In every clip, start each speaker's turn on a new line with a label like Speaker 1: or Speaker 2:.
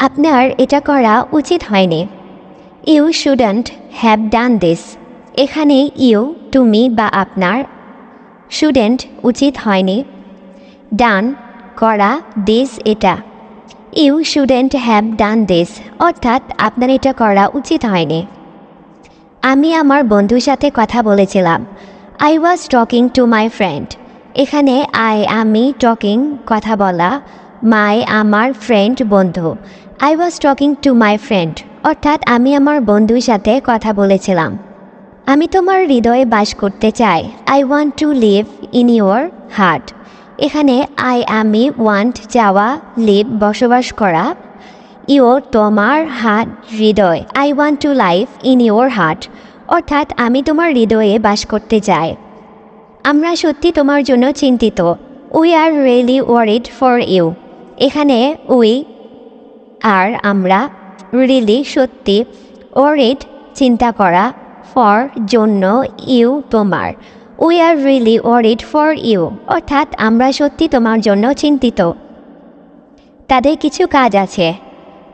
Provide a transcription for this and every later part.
Speaker 1: আপনার এটা করা উচিত হয়নি। You shouldn't have done this. এখানে ইউ, তুমি বা আপনার শুডেন্ট উচিত হয়নি। ডান করা দিস এটা। You shouldn't have done this অর্থাৎ আপনার এটা করা উচিত হয়নি। আমি আমার বন্ধুর সাথে কথা বলেছিলাম। I was talking to my friend এখানে আই আমি টকিং কথা বলা মাই আমার ফ্রেন্ড বন্ধু। I was talking to my friend অর্থাৎ আমি আমার বন্ধুর সাথে কথা বলেছিলাম। আমি তোমার হৃদয়ে বাস করতে চাই। I want to live in your heart এখানে আই আমি ওয়ান্ট যাওয়া লিভ বসবাস করা ইউর তোমার heart Hridoy. I want to live in your heart অর্থাৎ আমি তোমার হৃদয়ে বাস করতে চাই। আমরা সত্যি তোমার জন্য চিন্তিত। We are really worried for you এখানে উই আর আমরা রিলি সত্যি ওরিড চিন্তা করা ফর জন্য ইউ তোমার। We are really worried for you অর্থাৎ আমরা সত্যি তোমার জন্য চিন্তিত। তাদের কিছু কাজ আছে।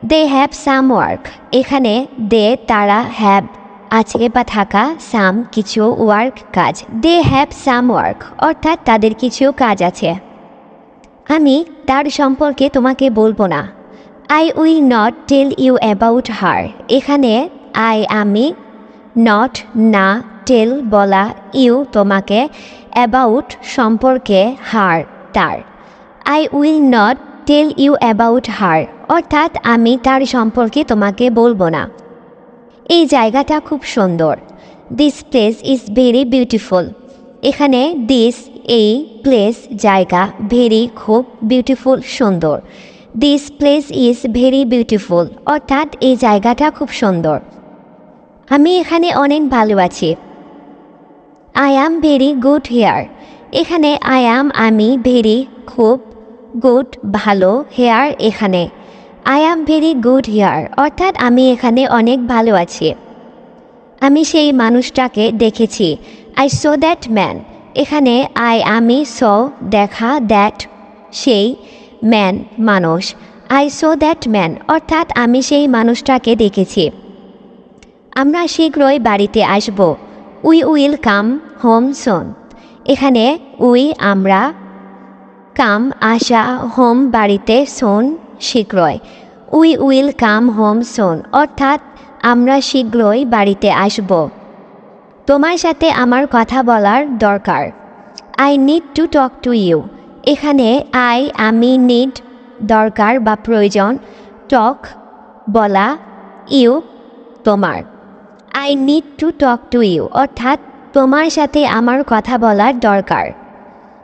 Speaker 1: দে হ্যাভ সাম ওয়ার্ক এখানে দে তারা হ্যাভ আছে বা থাকা সাম কিছু ওয়ার্ক কাজ। দে হ্যাভ সাম ওয়ার্ক অর্থাৎ তাদের কিছু কাজ আছে। আমি তার সম্পর্কে তোমাকে বলব না। I will not tell you about her এখানে আই আমি নট না টেল বলা ইউ তোমাকে অ্যাবাউট সম্পর্কে হার তার। I will not tell you about her অর্থাৎ আমি তার সম্পর্কে তোমাকে বলব না। এই জায়গাটা খুব সুন্দর। This place is very beautiful এখানে দিস এই প্লেস জায়গা ভেরি খুব বিউটিফুল সুন্দর। This place is very beautiful অর্থাৎ এই জায়গাটা খুব সুন্দর। আমি এখানে অনেক ভালো আছি। I am very good here এখানে আই অ্যাম আমি ভেরি খুব গুড ভালো হেয়ার এখানে। I am very good here অর্থাৎ আমি এখানে অনেক ভালো আছি। আমি সেই মানুষটাকে দেখেছি। আই সো দ্যাট ম্যান এখানে আই আমি সো দেখা দ্যাট সেই ম্যান মানুষ। আই সো দ্যাট ম্যান অর্থাৎ আমি সেই মানুষটাকে দেখেছি। আমরা শীঘ্রই বাড়িতে আসব। We will come home soon. এখানে উই, আমরা কাম আসা হোম, বাড়িতে সোন, শীঘ্রই। We will come home soon, অর্থাৎ আমরা শীঘ্রই বাড়িতে আসব। তোমার সাথে আমার কথা বলার দরকার। I need to talk to you. এখানে আই, আমি নিড, দরকার বা প্রয়োজন, টক, বলা, ইউ, তোমার। I need to talk to you অর্থাৎ, তোমার সাথে আমার কথা বলার দরকার।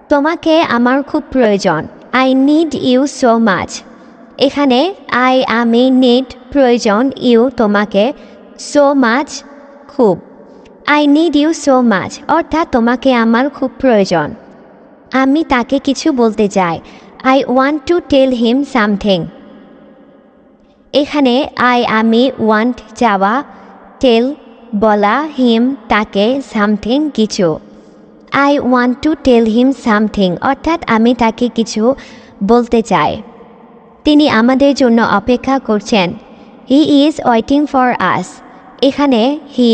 Speaker 1: তোমাকে আমার খুব প্রয়োজন। I need you so much এখানে আই আমি নিড প্রয়োজন ইউ তোমাকে সো মাচ খুব। I need you so much অর্থাৎ, তোমাকে আমার খুব প্রয়োজন। আমি তাকে কিছু বলতে চাই। I want to tell him something এখানে আই আমি ওয়ান্ট যাওয়া টেল বলা হিম তাকে সামথিং কিছু I want to tell him something অর্থাৎ আমি তাকে কিছু বলতে চাই তিনি আমাদের জন্য অপেক্ষা করছেন he is waiting for us এখানে হি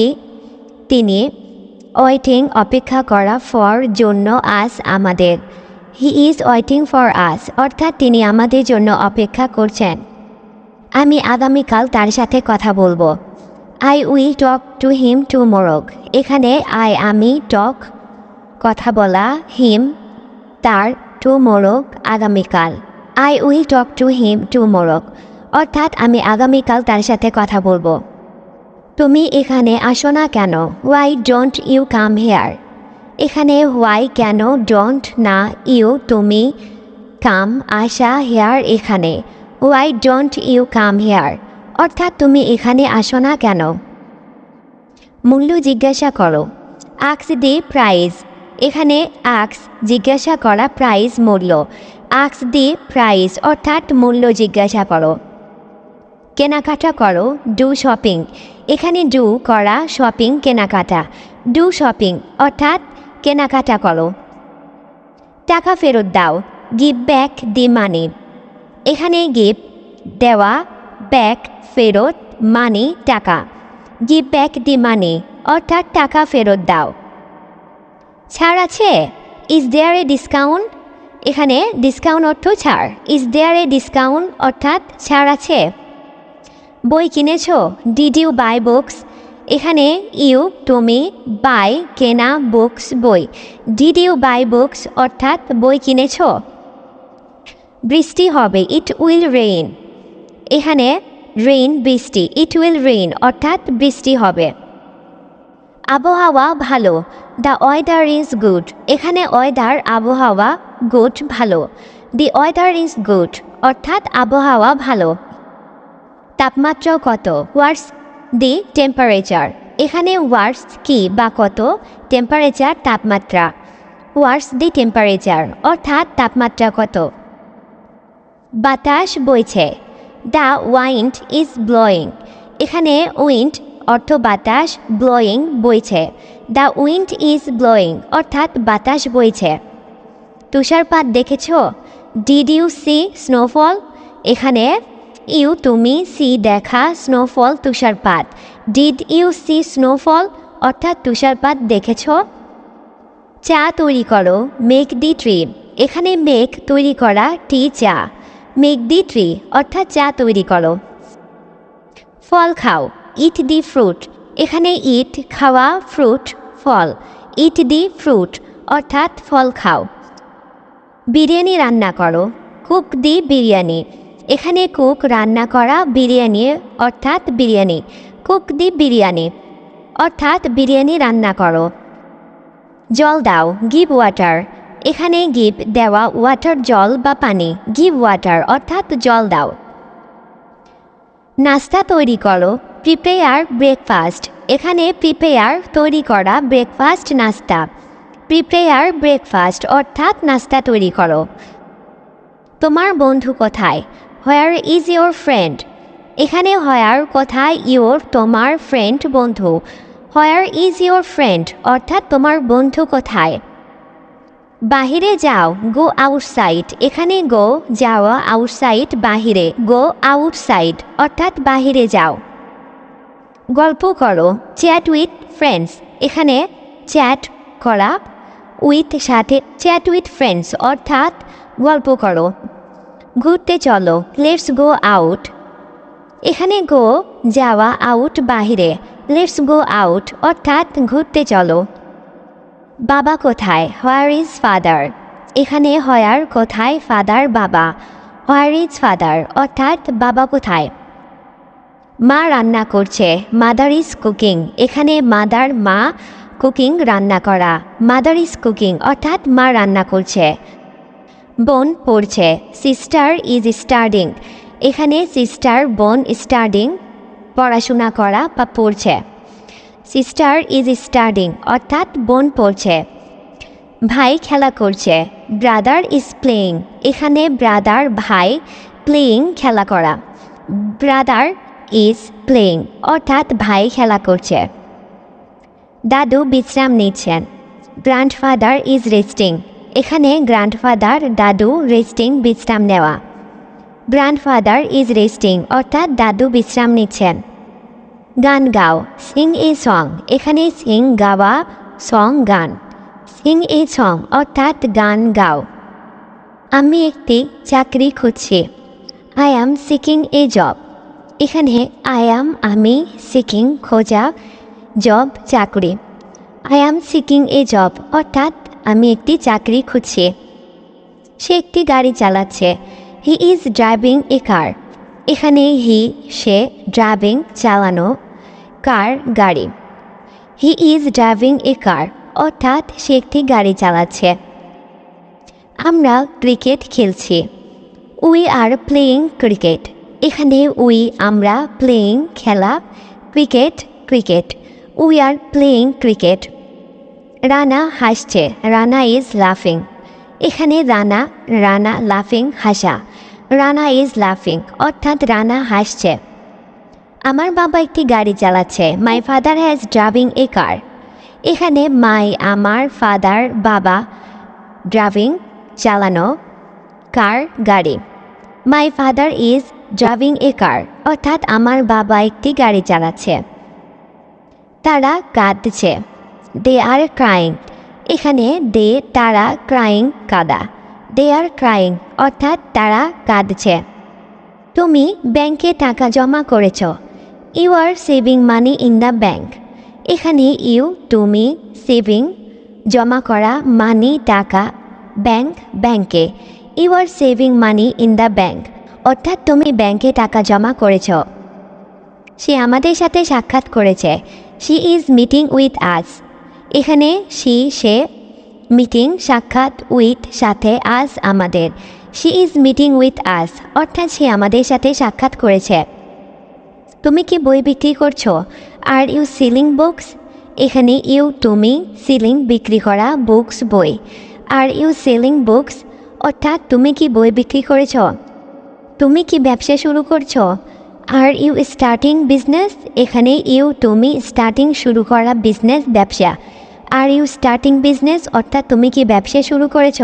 Speaker 1: তিনি ওয়েটিং অপেক্ষা করা ফর জন্য আস আমাদের he is waiting for us অর্থাৎ তিনি আমাদের জন্য অপেক্ষা করছেন আমি আগামীকাল তার সাথে কথা বলব I will talk to him tomorrow এখানে আই আমি টক কথা বলা হিম তার টু মোরগ আগামীকাল। I will talk to him tomorrow অর্থাৎ আমি আগামীকাল তার সাথে কথা বলব। তুমি এখানে আসো না কেন? Why don't you come here এখানে হোয়াই কেন ডোন্ট না ইউ তুমি কাম আসা হেয়ার এখানে। Why don't you come here অর্থাৎ তুমি এখানে আসো না কেন? মূল্য জিজ্ঞাসা করো। আক্স দি প্রাইজ। এখানে আক্স জিজ্ঞাসা করা প্রাইজ মূল্য। আক্স দি প্রাইজ অর্থাৎ মূল্য জিজ্ঞাসা করো। কেনাকাটা করো, ডু শপিং। এখানে ডু করা শপিং কেনাকাটা। ডু শপিং অর্থাৎ কেনাকাটা করো। টাকা ফেরত দাও। Give back the money. এখানে গিভ দেওয়া ব্যাক ফেরত মানি টাকা। গিভ ব্যাক দি মানি অর্থাৎ টাকা ফেরত দাও। ছাড় আছে? ইজ দেয়ার এ ডিসকাউন্ট এখানে ডিসকাউন্ট অর্থ ছাড়। ইজ দেয়ার এ ডিসকাউন্ট অর্থাৎ ছাড় আছে। বই কিনেছ? ডিড ইউ বাই বুকস এখানে ইউ তুমি বাই কেনা বুকস বই। ডিড ইউ বাই বুকস অর্থাৎ বই কিনেছ? বৃষ্টি হবে ইট উইল রেইন এখানে রেইন বৃষ্টি ইট উইল রেইন অর্থাৎ বৃষ্টি হবে। আবহাওয়া ভালো দ্য ওয়েদার ইজ গুড এখানে ওয়েদার আবহাওয়া গুড ভালো। দি ওয়েদার ইজ গুড অর্থাৎ আবহাওয়া ভালো। তাপমাত্রা কত? ওয়ার্স দি টেম্পারেচার এখানে ওয়ার্স কি বা কত? টেম্পারেচার তাপমাত্রা। ওয়ার্স দি টেম্পারেচার অর্থাৎ তাপমাত্রা কত? বাতাস বইছে দ্য ওয়াইন্ড ইজ ব্লোয়িং এখানে উইন্ড অর্থ বাতাস ব্লোয়িং বইছে। দ্য উইন্ড ইজ ব্লোয়িং অর্থাৎ বাতাস বইছে। তুষারপাত দেখেছ? ডিড ইউ সি স্নোফল এখানে, ইউ, তুমি, সি, দেখা স্নোফল তুষারপাত। ডিড ইউ সি স্নোফল অর্থাৎ তুষারপাত দেখেছ? চা তৈরি করো মেক দি ট্রি এখানে মেক তৈরি করা টি চা। মেক দি ট্রি অর্থাৎ চা তৈরি করো। ফল খাও ইট দি ফ্রুট এখানে ইট খাওয়া fruit fall. It the fruit অর্থাৎ ফল খাও। বিরিয়ানি রান্না করো কুক দি বিরিয়ানি। এখানে কুক রান্না করা বিরিয়ানি, অর্থাৎ বিরিয়ানি। কুক দি বিরিয়ানি, অর্থাৎ বিরিয়ানি রান্না করো। জল দাও গিভ ওয়াটার এখানে গিভ, দেওয়া ওয়াটার জল বা পানি। গিভ ওয়াটার অর্থাৎ জল দাও। নাস্তা তৈরি করো প্রিপেয়ার ব্রেকফাস্ট এখানে প্রিপেয়ার তৈরি করা ব্রেকফাস্ট নাস্তা। প্রিপেয়ার ব্রেকফাস্ট অর্থাৎ নাস্তা তৈরি করো। তোমার বন্ধু কোথায়? হোয়ার ইজ ইয়োর ফ্রেন্ড এখানে হোয়ার কোথায় ইয়োর তোমার ফ্রেন্ড বন্ধু। হোয়ার ইজ ইয়োর ফ্রেন্ড অর্থাৎ তোমার বন্ধু কোথায়? বাহিরে যাও গো আউটসাইড এখানে গো যাওয়া আউটসাইড বাহিরে। গো আউটসাইড অর্থাৎ বাহিরে যাও। গল্প করো চ্যাট উইথ ফ্রেন্ডস এখানে চ্যাট করা উইথ সাথে চ্যাট উইথ ফ্রেন্ডস অর্থাৎ গল্প করো। ঘুরতে চলো লেটস গো আউট এখানে গো যাওয়া আউট বাহিরে। লেটস গো আউট অর্থাৎ ঘুরতে চলো। বাবা কোথায়? হোয়ার ইজ ফাদার এখানে হয়ার কোথায় ফাদার বাবা? হোয়ার ইজ ফাদার অর্থাৎ বাবা কোথায়? মা রান্না করছে। মাদার ইজ কুকিং এখানে মাদার মা কুকিং রান্না করা। মাদার ইজ কুকিং অর্থাৎ মা রান্না করছে। বোন পড়ছে। সিস্টার ইজ স্টাডিং এখানে সিস্টার বোন স্টাডিং পড়াশোনা করা বা পড়ছে। সিস্টার ইজ স্টাডিং অর্থাৎ বোন পড়ছে। ভাই খেলা করছে ব্রাদার ইজ প্লেয়িং এখানে ব্রাদার ভাই প্লেয়িং খেলা করা। ব্রাদার ইজ প্লেয়িং অর্থাৎ ভাই খেলা করছে। দাদু বিশ্রাম নিচ্ছেন। গ্র্যান্ডফাদার ইজ রেস্টিং এখানে গ্র্যান্ডফাদার দাদু রেস্টিং বিশ্রাম নেওয়া। গ্র্যান্ডফাদার ইজ রেস্টিং অর্থাৎ দাদু বিশ্রাম নিচ্ছেন। গান গাও। Sing a song. এখানে সিং গাওয়া, সং গান। সিং এ সং, অর্থাৎ গান গাও। আমি একটি চাকরি খুঁজছি। I am seeking a job এখানে আই অ্যাম আমি সিকিং খোঁজা জব চাকরি। I am seeking a job অর্থাৎ আমি একটি চাকরি খুঁজছি। সে একটি গাড়ি চালাচ্ছে। He is driving a car এখানে হি সে ড্রাইভিং চালানো কার গাড়ি? He is driving a car অর্থাৎ সে একটি গাড়ি চালাচ্ছে। আমরা ক্রিকেট খেলছি। উই আর প্লেয়িং ক্রিকেট এখানে উই আমরা প্লেয়িং খেলা। Cricket cricket. We are playing cricket Rana হাসছে। রানা ইজ লাফিং এখানে রানা রানা লাফিং হাসা। রানা ইজ লাফিং অর্থাৎ রানা হাসছে। আমার বাবা একটি গাড়ি চালাচ্ছে। My father has driving a car এখানে মাই আমার ফাদার বাবা ড্রাইভিং চালানো কার গাড়ি। My father is driving a car অর্থাৎ আমার বাবা একটি গাড়ি চালাচ্ছে। তারা কাঁদছে। দে আর ক্রাইং এখানে দে তারা ক্রাইং কাদা। দে আর ক্রাইং অর্থাৎ তারা কাঁদছে। তুমি ব্যাংকে টাকা জমা করেছ। You are saving money in the bank. এখানে ইউ, তুমি, সেভিং, জমা করা মানি, টাকা, ব্যাংক, ব্যাংকে। You are saving money in the bank. অর্থাৎ তুমি ব্যাংকে টাকা জমা করেছ। সে আমাদের সাথে সাক্ষাৎ করেছে। She is meeting with us. এখানে শি সে মিটিং, সাক্ষাৎ উইথ, সাথে আস আমাদের। She is meeting with us. অর্থাৎ সে আমাদের সাথে সাক্ষাৎ করেছে। তুমি কি বই বিক্রি করছ? Are you selling books? এখানে ইউ, তুমি, সিলিং বিক্রি করা বুকস বই। Are you selling books? অর্থাৎ তুমি কি বই বিক্রি করেছ? তুমি কি ব্যবসা শুরু করছ? Are you starting business? এখানে ইউ, তুমি স্টার্টিং শুরু করা বিজনেস ব্যবসা। আর ইউ স্টার্টিং বিজনেস, অর্থাৎ তুমি কি ব্যবসা শুরু করেছ?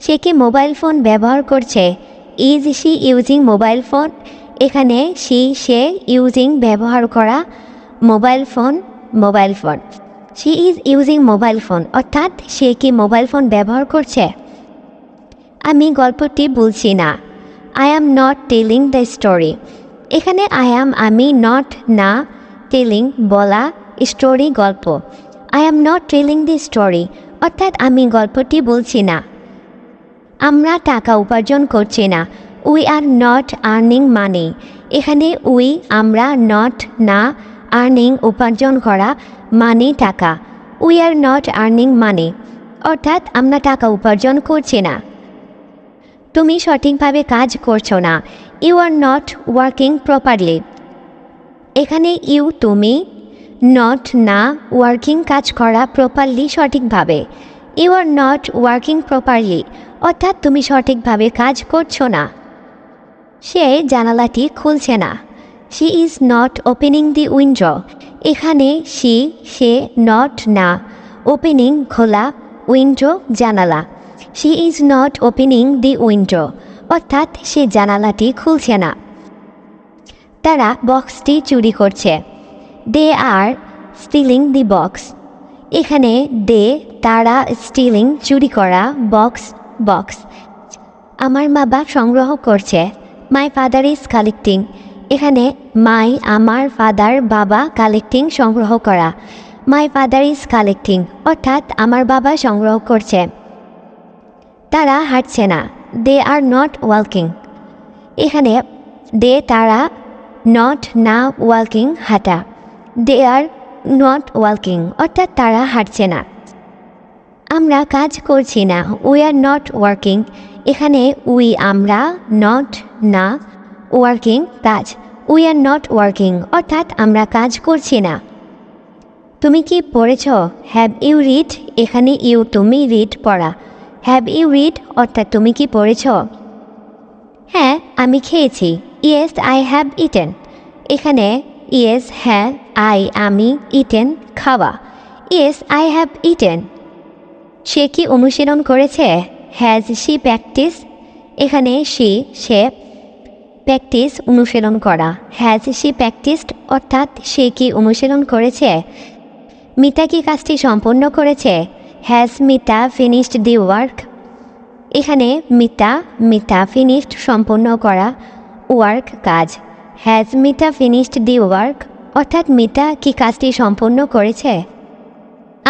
Speaker 1: সে কি মোবাইল ফোন ব্যবহার করছে? Is she using mobile phone? এখানে সি সে ইউজিং ব্যবহার করা mobile phone mobile phone she is using mobile phone অর্থাৎ সে কি মোবাইল ফোন ব্যবহার করছে? আমি গল্পটি বলছি না। I am not telling the story এখানে আই অ্যাম আমি নট না টেলিং বলা স্টোরি গল্প। I am not telling the story অর্থাৎ আমি গল্পটি বলছি না। আমরা টাকা উপার্জন করছি না। We are not earning money এখানে উই আমরা নট না আর্নিং উপার্জন করা মানি টাকা। We are not earning money অর্থাৎ আমরা টাকা উপার্জন করছি না। তুমি সঠিকভাবে কাজ করছ না। You are not working properly এখানে ইউ তুমি নট না ওয়ার্কিং কাজ করা প্রপারলি সঠিকভাবে। You are not working properly অর্থাৎ তুমি সঠিকভাবে কাজ করছ না। সে জানালাটি খুলছে না। She is not opening the window এখানে শি সে নট না। ওপেনিং খোলা উইন্ডো জানালা। She is not opening the window অর্থাৎ সে জানালাটি খুলছে না। তারা বক্সটি চুরি করছে। দে আর স্টিলিং দি বক্স এখানে দে তারা স্টিলিং চুরি করা বক্স বক্স আমার বাবা সংগ্রহ করছে। মাই ফাদার ইজ কালেক্টিং এখানে মাই আমার ফাদার বাবা কালেক্টিং সংগ্রহ করা। মাই ফাদার ইজ কালেক্টিং অর্থাৎ আমার বাবা সংগ্রহ করছে। তারা হাঁটছে না। দে আর নট ওয়ার্কিং এখানে দে তারা নট না ওয়ার্কিং হাঁটা। দে আর নট ওয়ার্কিং অর্থাৎ তারা হাঁটছে না। আমরা কাজ করছি না। উই আর নট ওয়ার্কিং এখানে উই আমরা নট না ওয়ার্কিং কাজ। উই আর নট ওয়ার্কিং অর্থাৎ আমরা কাজ করছি না। তুমি কি পড়েছ? হ্যাভ ইউ রিড এখানে ইউ তুমি রিড পড়া। হ্যাভ ইউ রিড অর্থাৎ তুমি কি পড়েছ? হ্যাঁ আমি খেয়েছি। ইয়েস আই হ্যাভ ইটেন এখানে ইয়েস হ্যাঁ আই আমি ইটেন খাওয়া। ইয়েস আই হ্যাভ ইটেন সে কি অনুশীলন করেছে? হ্যাজ শি প্র্যাকটিস এখানে শি সে প্র্যাকটিস অনুশীলন করা। হ্যাজ শি প্র্যাকটিসড অর্থাৎ সে কি অনুশীলন করেছে? মিতা কি কাজটি সম্পন্ন করেছে? Has Mita finished the work এখানে মিতা মিতা ফিনিশড সম্পন্ন করা ওয়ার্ক কাজ। Has Mita finished the work অর্থাৎ মিতা কি কাজটি সম্পন্ন করেছে?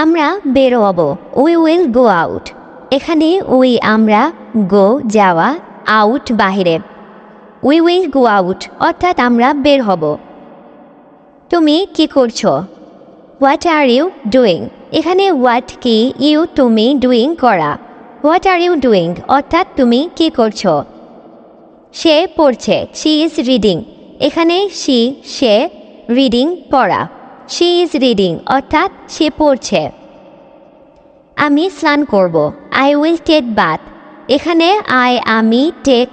Speaker 1: আমরা বেরোবো। উই উইল গো আউট এখানে উই, আমরা, গো, যাওয়া, আউট, বাহিরে। উই উইল গো আউট, অর্থাৎ আমরা বের হব। তুমি কি করছ? What are you doing? এখানে হোয়াট, কি, ইউ, তুমি ডুইং করা। What are you doing? অর্থাৎ তুমি কি করছ? সে পড়ছে শি ইজ রিডিং। এখানে শি সে, রিডিং, পড়া। শি ইজ রিডিং, অর্থাৎ সে পড়ছে। আমি স্নান করব। আই উইল টেক বাথ এখানে আই আমি টেক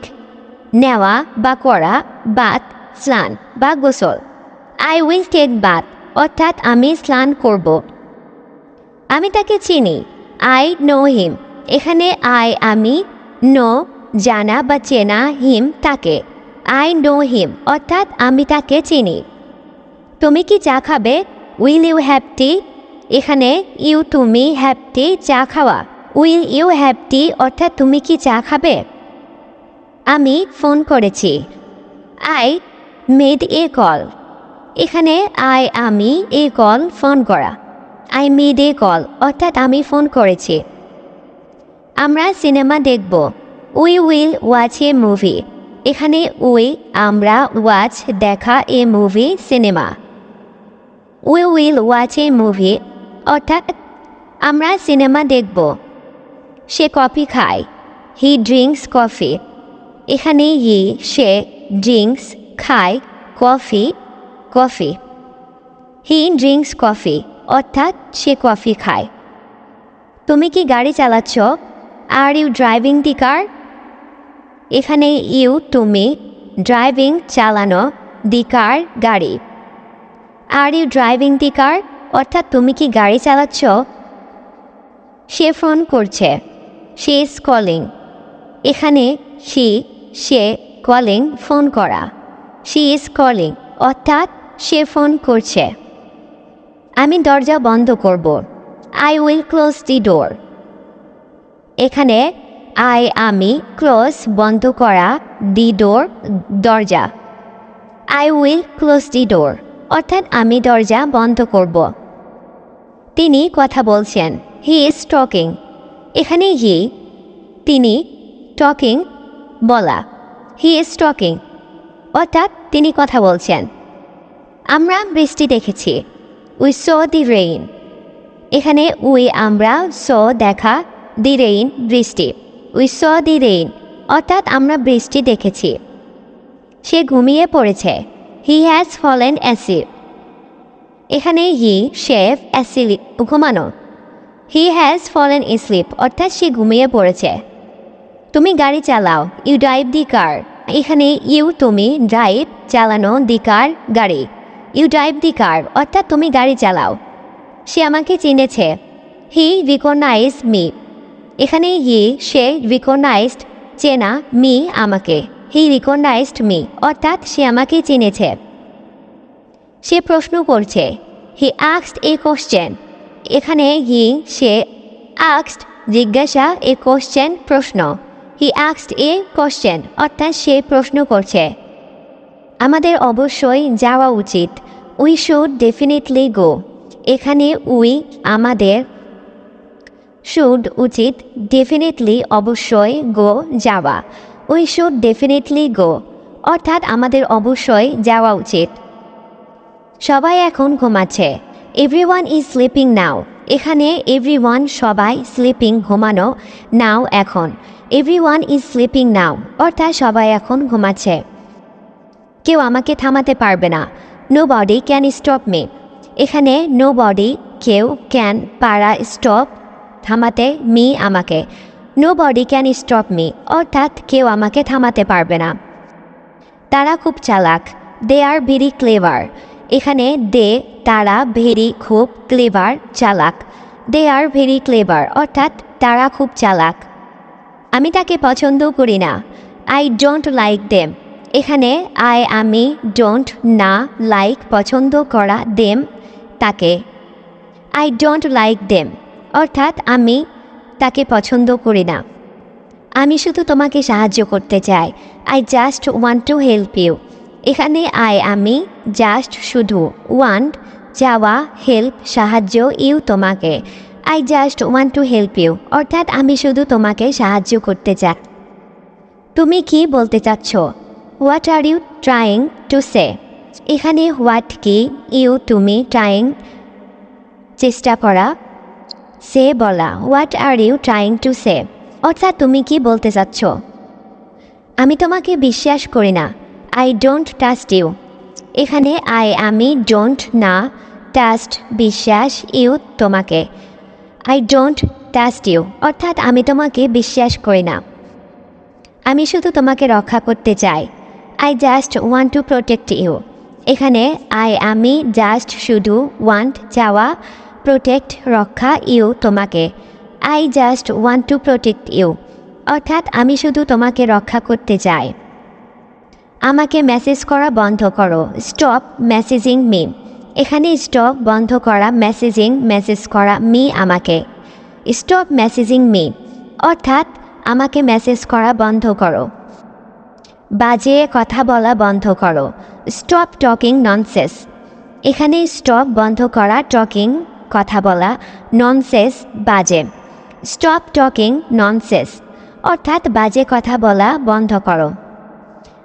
Speaker 1: নেওয়া বা করা বাথ স্নান বা গোসল। আই উইল টেক বাথ অর্থাৎ আমি স্নান করব। আমি তাকে চিনি। আই নো হিম এখানে আই আমি নো জানা বা চেনা হিম তাকে। আই নো হিম অর্থাৎ আমি তাকে চিনি। তুমি কি চা খাবে? উইল ইউ হ্যাভ টি এখানে, ইউ তুমি হ্যাভ টি চা খাওয়া। Will you have tea? অর্থাৎ তুমি কি চা খাবে? আমি ফোন করেছি। I made a call. এখানে, আই আমি এ কল ফোন করা। I made a call. অর্থাৎ আমি ফোন করেছি। আমরা সিনেমা দেখব। We will watch a movie. এখানে, উই, আমরা ওয়াচ দেখা a movie cinema. We will watch a movie. অর্থাৎ আমরা সিনেমা দেখব। সে কফি খায়। হি ড্রিঙ্কস কফি এখানে হি সে ড্রিঙ্কস খায় coffee coffee. He drinks coffee অর্থাৎ সে কফি খায়। তুমি কি গাড়ি চালাচ্ছ? আর ইউ ড্রাইভিং দি কার এখানে ইউ তুমি ড্রাইভিং চালানো দি কার গাড়ি। আর ইউ ড্রাইভিং দি কার অর্থাৎ তুমি কি গাড়ি চালাচ্ছ? সে ফোন করছে। সে ইজ কলিং এখানে সি সে কলিং ফোন করা। সি ইজ কলিং অর্থাৎ সে ফোন করছে। আমি দরজা বন্ধ করব। I will close the door এখানে আই আমি ক্লোজ বন্ধ করা দি ডোর দরজা। I will close the door অর্থাৎ আমি দরজা বন্ধ করব। তিনি কথা বলছেন। হি ইজ টকিং এখানে হি তিনি টকিং বলা। হি ইজ টকিং অর্থাৎ তিনি কথা বলছেন। আমরা বৃষ্টি দেখেছি। উই স দি রেইন এখানে উই আমরা স দেখা দি রেইন বৃষ্টি। উই স দি রেইন অর্থাৎ আমরা বৃষ্টি দেখেছি। সে ঘুমিয়ে পড়েছে। হি হ্যাজ ফলেন অ্যাসিড এখানে হি শেফ অ্যাসিলি ঘুমানো। হি হ্যাজ ফলেন স্লিপ অর্থাৎ সে ঘুমিয়ে পড়েছে। তুমি গাড়ি চালাও ইউ ড্রাইভ দি কার এখানে ইউ তুমি ড্রাইভ চালানো দি কার গাড়ি। ইউ ড্রাইভ দি কার অর্থাৎ তুমি গাড়ি চালাও। সে আমাকে চিনেছে। হি রিকগনাইজ মি এখানে হি সে রিকগনাইজড চেনা মি আমাকে। হি রিকগনাইজড মি অর্থাৎ সে আমাকে চিনেছে। সে প্রশ্ন করছে। হি আক্সড এ কোশ্চেন এখানে হি সে আক্সড জিজ্ঞাসা এ কোশ্চেন প্রশ্ন। হি আক্সড এ কোশ্চেন অর্থাৎ সে প্রশ্ন করছে। আমাদের অবশ্যই যাওয়া উচিত। উই শুড ডেফিনেটলি গো এখানে উই আমাদের শুড উচিত ডেফিনেটলি অবশ্যই গো যাওয়া। উই শুড ডেফিনেটলি গো অর্থাৎ আমাদের অবশ্যই যাওয়া উচিত। সবাই এখন ঘুমাচ্ছে। এভরিওয়ান ইজ স্লিপিং নাও এখানে এভরিওয়ান সবাই স্লিপিং ঘুমানো নাও এখন। এভরিওয়ান ইজ স্লিপিং নাও অর্থাৎ সবাই এখন ঘুমাচ্ছে। কেউ আমাকে থামাতে পারবে না। Nobody can stop me এখানে নো বডি কেউ ক্যান পারা স্টপ থামাতে মি আমাকে। Nobody can stop me অর্থাৎ কেউ আমাকে থামাতে পারবে না। তারা খুব চালাক। দে আর ভেরি ক্লেভার এখানে দে, তারা, ভেরি, খুব ক্লেভার চালাক। দে আর ভেরি ক্লেভার অর্থাৎ তারা খুব চালাক। আমি তাকে পছন্দ করি না। I don't like them. এখানে আই, আমি, ডোন্ট, না, লাইক, পছন্দ করা দেম তাকে। আই ডোন্ট লাইক দেম, অর্থাৎ আমি তাকে পছন্দ করি না। আমি শুধু তোমাকে সাহায্য করতে চাই। I just want to help you. এখানে আই আমি জাস্ট শুধু। ওয়ান্ট যাওয়া হেল্প সাহায্য ইউ তোমাকে। I just want to help you অর্থাৎ আমি শুধু তোমাকে সাহায্য করতে চাই। তুমি কি বলতে চাচ্ছ? What are you trying to say এখানে হোয়াট কি ইউ তুমি ট্রাইং চেষ্টা করা। সে বলা what are you trying to say অর্থাৎ তুমি কি বলতে চাচ্ছ? আমি তোমাকে বিশ্বাস করি না। আই ডোন্ট টাস্ট ইউ এখানে আই আমি ডোন্ট না টাস্ট বিশ্বাস ইউ তোমাকে। আই ডোন্ট ট্রাস্ট ইউ অর্থাৎ আমি তোমাকে বিশ্বাস করি না। আমি শুধু তোমাকে রক্ষা করতে চাই। I just want to protect you এখানে আই আমি জাস্ট শুধু ওয়ান্ট চাওয়া প্রোটেক্ট রক্ষা ইউ তোমাকে। I just want to protect you অর্থাৎ আমি শুধু তোমাকে রক্ষা করতে চাই। আমাকে মেসেজ করা বন্ধ করো। স্টপ মেসেজিং মি এখানে স্টপ বন্ধ করা মেসেজিং মেসেজ করা মি আমাকে। স্টপ মেসেজিং মি অর্থাৎ আমাকে মেসেজ করা বন্ধ করো। বাজে কথা বলা বন্ধ করো। স্টপ টকিং ননসেস এখানে স্টপ বন্ধ করা টকিং কথা বলা ননসেস বাজে। স্টপ টকিং ননসেস অর্থাৎ বাজে কথা বলা বন্ধ করো।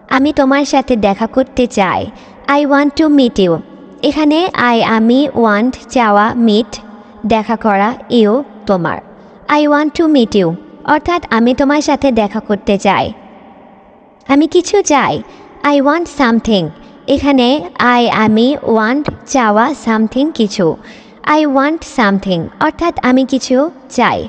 Speaker 1: আমি তোমার সাথে দেখা করতে চাই। I want to meet you এখানে আই আমি ওয়ান্ট চাওয়া মিট দেখা করা ইউ তোমার। I want to meet you অর্থাৎ আমি তোমার সাথে দেখা করতে চাই। আমি কিছু চাই। আই ওয়ান্ট সামথিং এখানে আই আমি ওয়ান্ট চাওয়া সামথিং কিছু। আই ওয়ান্ট সামথিং অর্থাৎ আমি কিছু চাই।